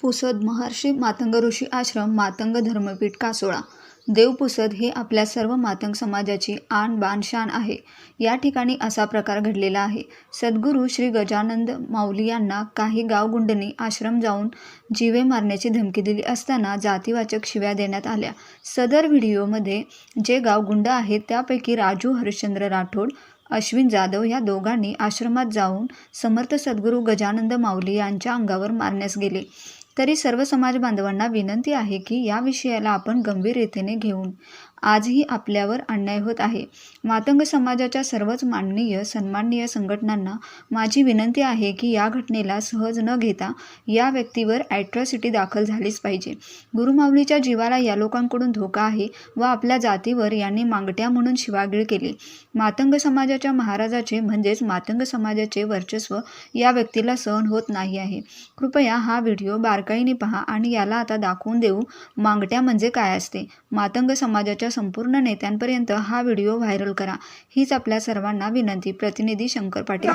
पुसद महर्षी मातंग ऋषी आश्रम मातंग धर्मपीठ कासोळा. देवपुसद हे आपल्या सर्व मातंग समाजाची आण बाण शान आहे. या ठिकाणी असा प्रकार घडलेला आहे. सद्गुरू श्री गजानंद माऊली यांना काही गावगुंडनी आश्रम जाऊन जीवे मारण्याची धमकी दिली असताना जातीवाचक शिव्या देण्यात आल्या. सदर व्हिडिओमध्ये जे गावगुंड आहेत त्यापैकी राजू हरिश्चंद्र राठोड अश्विन जाधव या दोघांनी आश्रमात जाऊन समर्थ सद्गुरू गजानंद माऊली यांच्या अंगावर मारण्यास गेले. तरी सर्व समाज बांधवांना विनंती आहे की या विषयाला आपण गंभीर रीतीने घेऊन आजही आपल्यावर अन्याय होत आहे. मातंग समाजाच्या सर्वच माननीय सन्माननीय संघटनांना माझी विनंती आहे की या घटनेला सहज न घेता या व्यक्तीवर ॲट्रॉसिटी दाखल झालीच पाहिजे. गुरुमाऊलीच्या जीवाला या लोकांकडून धोका आहे व आपल्या जातीवर यांनी मांगट्या म्हणून शिवागीळ केली. मातंग समाजाच्या महाराजाचे म्हणजेच मातंग समाजाचे वर्चस्व या व्यक्तीला सहन होत नाही आहे. कृपया हा व्हिडिओ बारकाईने पहा आणि याला आता दाखवून देऊ मांगट्या म्हणजे काय असते. मातंग समाजाच्या संपूर्ण नेत्यांपर्यंत हा व्हिडिओ व्हायरल करा. हीच आपल्या सर्वांना विनंती. प्रतिनिधी शंकर पाटील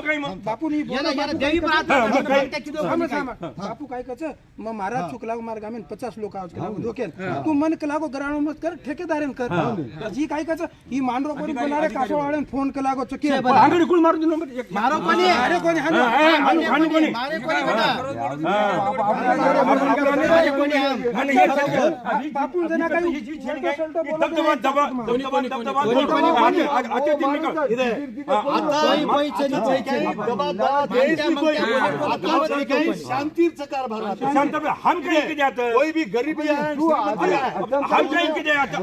काय मग बापू हा. बापू काय कच मग महाराज चुकला मार्ग आम्ही पचास लोक आहोत लागून धोकेन तू मन लागो गराणो मत कर ठेकेदारेन कर जी काय कच ही मांडरो कोणी बोलारे कासोवाळेन फोन के लागो चुकी अंगडी कुल मारून दिलं नंबर एक मारो कोणी अरे कोणी. हा, मारे बेटा हे सगळं- बापू जना काही दबदबा दबा दबदबा दबदबा ही. शांत बे, हम कहीं के जाते. कोई भी गरीब है हम कहीं के जाते.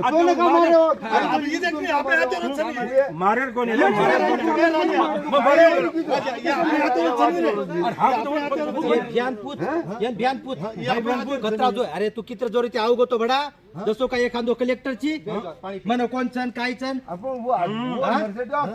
कचरा जो अरे तू किती जोरी ते अवगो तो बडा जसो काय एखादो कलेक्टरची मन कोण सन काय सन हमें